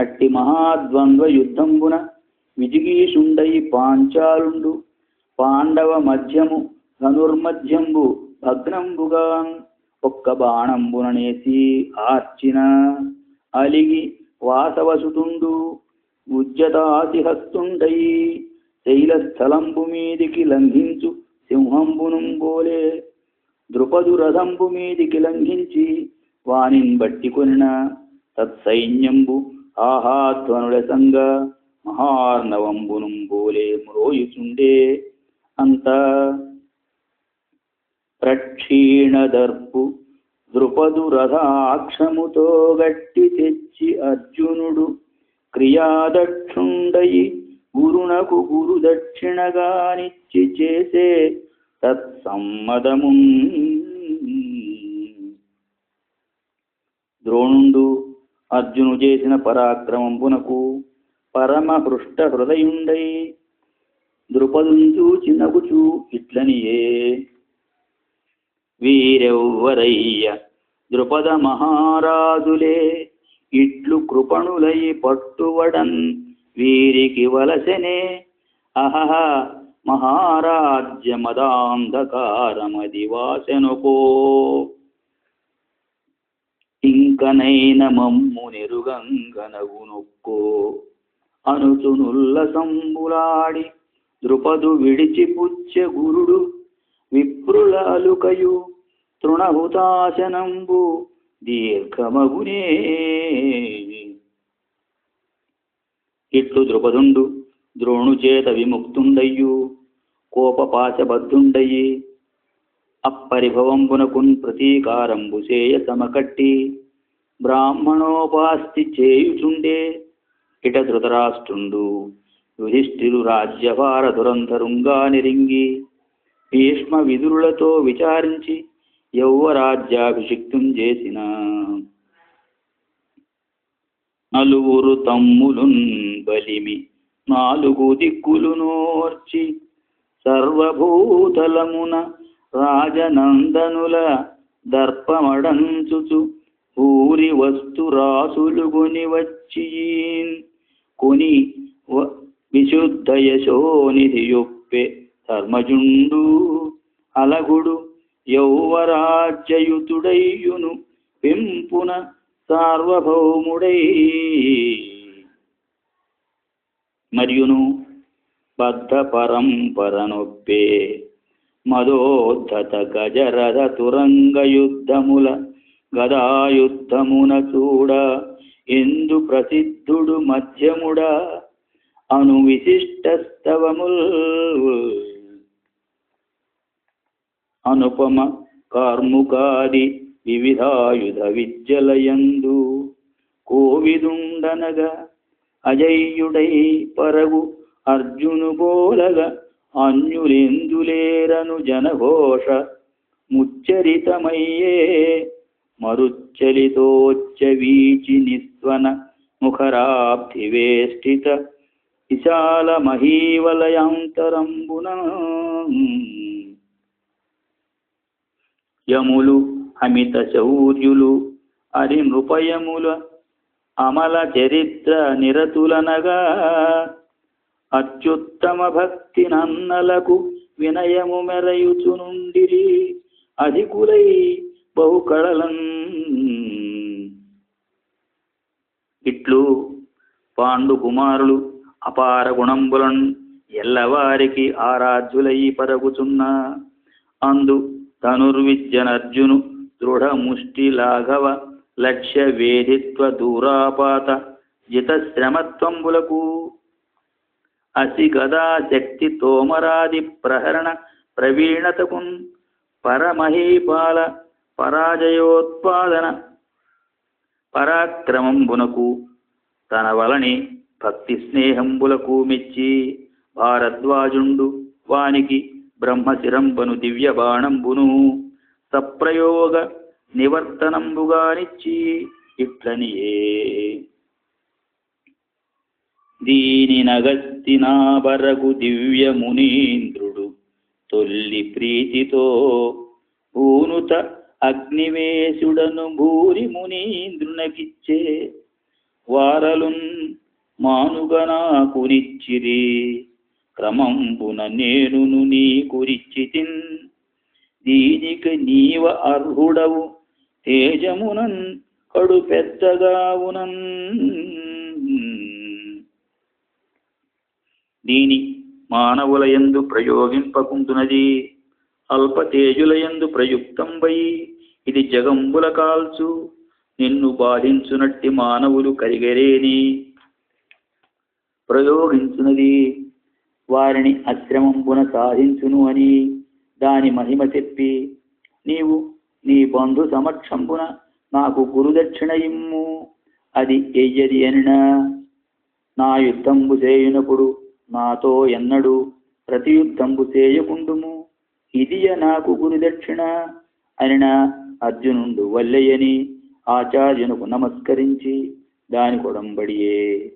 అట్టి మహాద్వంద్వ యుద్ధంబున విజిగీషుండై పాంచాలుండు. పాండవ మధ్యము ధనుర్మధ్యంబు భగ్నంబుగా ఒక్క బాణంబుననేసి ఆర్చిన. అలిగి వాసవసుతుండు. ఉజ్జతాతిహస్తుండై శైలస్థలంబు మీదికి లంఘించు సింహంబునుంబోలే. ద్రుపదు రథంబు మీదికి లంఘించి వానిన్ బట్టి కొనిన తత్సైన్యంబు ఆహాధ్వనుల సంగ మహార్ణవంబును బోలే మ్రోయుచుండే అంత. ప్రక్షీణదర్పు ద్రుపదురథాక్షముతో గట్టి తెచ్చి అర్జునుడు క్రియాదక్షుండయి గురునకు గురు దక్షిణగానిచ్చి చేసే తత్సమ్మదము. ద్రోణుండు అర్జును చేసిన పరాక్రమంపునకు పరమ హృష్ట హృదయుండై ద్రుపదుం చూచి ఇట్లనియే. వీరెవ్వరయ్య ద్రుపద మహారాజులే ఇట్లు కృపణులై పట్టువడన్ వీరికి వలసనే. అహహ మహారాజ్య మదాంధకారమది వాసెనుకో. ఇంకనైన మమ్ము నెరుగంగనగునొక్కో అనుచునుల్ల సంబులాడి ద్రుపదు విడిచి పుచ్చ గురుడు విప్రుల అలుకయు దీర్ఘమగునే. ఇట్లు ద్రుపదుండు ద్రోణు చేత విముక్తుండయ్యు కోపపాశబద్ధుండయి. అప్పరిభవంబునకున్ ప్రతీకారంబు చేయ సమకట్టి బ్రాహ్మణోపాస్తి చేయుచుండే ఇట ధృతరాష్ట్రుండు. యుధిష్ఠిరు రాజ్యభార దురంధరుంగా నిరింగి భీష్మ విదురులతో విచారించి యౌవరాజ్యాభిషిక్తం చేసిన. నలుగురు తమ్ములున్ బలిమి నాలుగు దిక్కులు నోర్చి సర్వభూతలమున రాజనందనుల దర్పమడంచుచు ఊరి వస్తు రాసులు కొని వచ్చి కొని వ- విశుద్ధ యశోనిధి యొప్పే ధర్మజుండు అలగుడు యౌవరాజ్యయుతుడయ్యును పెంపున సార్వభౌముడై. మరియును బద్ధ పరంపరనొప్పే మదోద్ధత గజరథ తురంగ యుద్ధముల గదాయుద్ధమున చూడ ఎందు ప్రసిద్ధుడు మధ్యముడా అను విశిష్టస్తవముల్ అనుపమ కార్ముకాది వివిధాయుధ విద్యలయందు కోవిదుండనగా అజయ్యుడై పరగు అర్జును బోలగా అన్యులెందులేరను జనఘోష ముచ్చరితమయ్యే మరుచ్చలితోచ్చ వీచి నిస్వన ముఖరాబ్ధివేష్టిత విశాల మహీవలయాంతరంబున యములు అమిత శౌర్యులు అరి నృపయముల అమల చరిత్ర నిరతులనగా అత్యుత్తమ భక్తి నన్నలకు వినయము మెరయుచునుండిరి అధికులై బహుకళలన్ ఇట్లు పాండు కుమారులు అపార గుణంబులన్ ఎల్లవారికి ఆరాధ్యులై పరగుచున్న. అందు ధనుర్విద్యనర్జును దృఢ ముష్టి లాఘవ లక్ష్య వేధిత్వ దూరాపాత జితశ్రమత్వంబులకు. అసి గదా శక్తి తోమరాది ప్రహరణ ప్రవీణతకున్ పరమహీపాల పరాజయోత్పాదన. పరాక్రమంబునకు తన వలని భక్తి స్నేహంబులకు మెచ్చి భారద్వాజుండు వానికి బ్రహ్మశిరంబను దివ్య బాణంబును సప్రయోగ నివర్తనంబుగానిచ్చి ఇట్లనియే. దీని నగస్తినా నాబరగు దివ్య మునీంద్రుడు తొల్లి ప్రీతితో ఊనుత అగ్నివేశుడను భూరి మునీంద్రునకిచ్చే వారలున్ మానుగనాకు నిచ్చిరి క్రమంబున నేనును నీకురిచ్చితిన్. దీనికి నీవ అర్హుడవు. తేజమునన్ కడు పెద్దగావునన్. దీని మానవులయందు ప్రయోగింపకుంటున్నది. అల్పతేజులయందు ప్రయుక్తంబై. ఇది జగంబుల కాల్చు నిన్ను బాధించునట్టి మానవులు కరిగరేని. ప్రయోగించునది వారిని అశ్రమంబున సాధించును అని దాని మహిమ చెప్పి నీవు నీ బంధు సమక్షంబున నాకు గురుదక్షిణ ఇమ్ము అది ఎయ్యది అనినా నా యుద్ధంబు చేయునప్పుడు నాతో ఎన్నడు ప్రతి యుద్ధంబు చేయకుండుము. ఇదియ నాకు గురుదక్షిణ అనిన అర్జునుండు వల్లయ్యని ఆచార్యునకు నమస్కరించి దాని కొడంబడియే.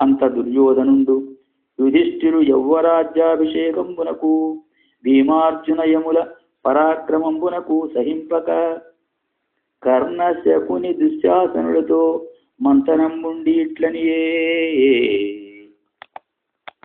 అంత దుర్యోధనుండు యుధిష్ఠిరు యౌవరాజ్యాభిషేకంబునకు భీమార్జునయముల పరాక్రమంబునకు సహింపక కర్ణశకుని దుశ్శాసనులతో మంతనంబుండి ఇట్లనియే.